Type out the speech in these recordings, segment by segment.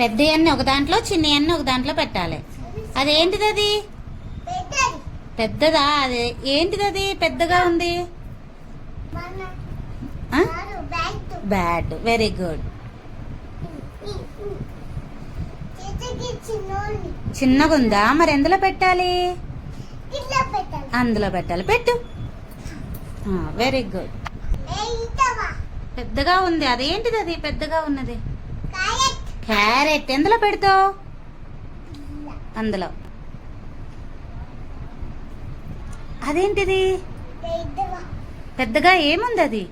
పెద్ద అన్ని ఒక దాంట్లో చిన్న అన్ని ఒక దాంట్లో పెట్టాలి. అదేంటిది అది పెద్దదా? అది ఏంటిది అది పెద్దగా ఉంది? Bad very good. చిన్నగా ఉందా మరి ఎందులో పెట్టాలి? అందులో పెట్టాలి. పెట్టు. Very good. పెద్దగా ఉంది. అదేంటిది అది పెద్దగా ఉన్నది. క్యారెట్ ఎందులో పెడతావు? అందులో. అదేంటిది? పెద్దగా ఏముంది అది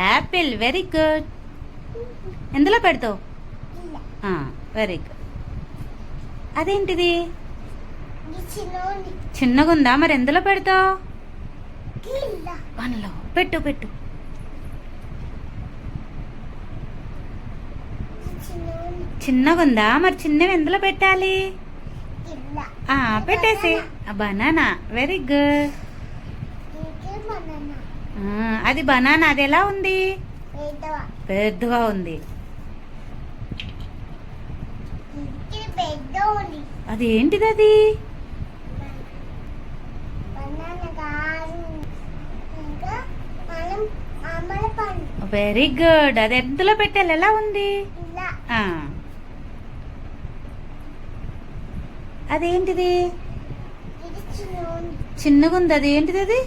యాపిల్ వెరీ గుడ్ ఎందులో పెడతావు? వెరీ గుడ్ అదేంటిది? ఈ చిన్నోని చిన్నగా ఉందా మరి ఎందులో పెడతావు? వన్లో. పెట్టు పెట్టు. చిన్నగా ఉందా మరి చిన్నవి ఎందులో పెట్టాలి? పెట్టేసి బనానా. వెరీ గుడ్ అది బనానా అది ఎలా ఉంది? పెద్దగా ఉంది. అది ఏంటిది అది? వెరీ గుడ్ అది ఎందులో పెట్టాలి? ఎలా ఉంది. అదేంటిది? చిన్నగా ఉంది అది? ఏంటిది అది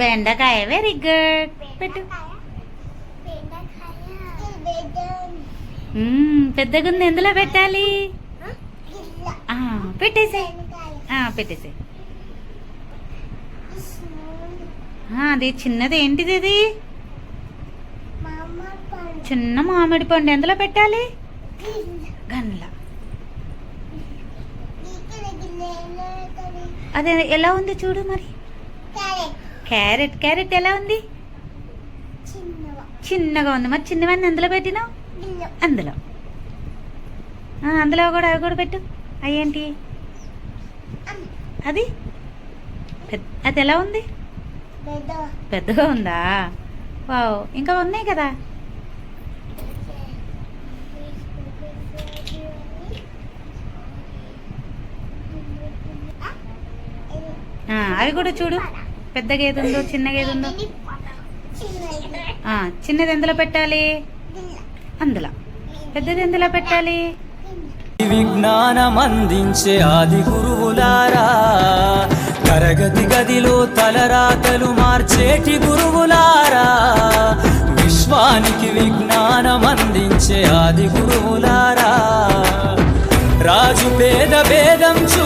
బెండకాయ. వెరీ గుడ్ పెట్టు. బెండకాయ ఇది పెద్దోని మ్మ్, పెద్దగా ఉంది ఎందులో పెట్టాలి? పెట్టేసే. పెట్టేసే. అది చిన్నది ఏంటిది అది? చిన్న మామిడి పండు ఎందులో పెట్టాలి? గన్ల అది ఎలా ఉంది చూడు మరి. క్యారెట్ క్యారెట్ ఎలా ఉంది? చిన్నగా ఉంది. మరి చిన్నవన్నీ అందులో పెట్టినావు? అందులో. అందులో కూడా అవి కూడా పెట్టు. అయ్యేంటి అది? అది ఎలా ఉంది? పెద్దగా ఉందా? వావ్. ఇంకా ఉన్నాయి కదా? అవి కూడా చూడు. పెద్ద గేదె ఉందో చిన్న గేదె ఉందో. ఆ, చిన్నది ఎందులో పెట్టాలి? అందులో. పెద్దది ఎందులో పెట్టాలి? విజ్ఞానమందించే ఆది గురువులారా తరగతి గదిలో తలరాతలు మార్చేటి గురువులారా విశ్వానికి విజ్ఞానం అందించే ఆది గురువులారా. రాజు పేద భేదం చూ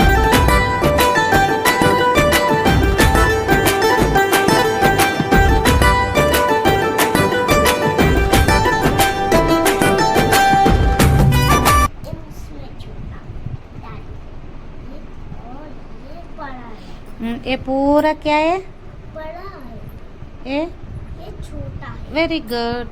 ये पूरा क्या है बड़ा है ये ये छोटा है वेरी गुड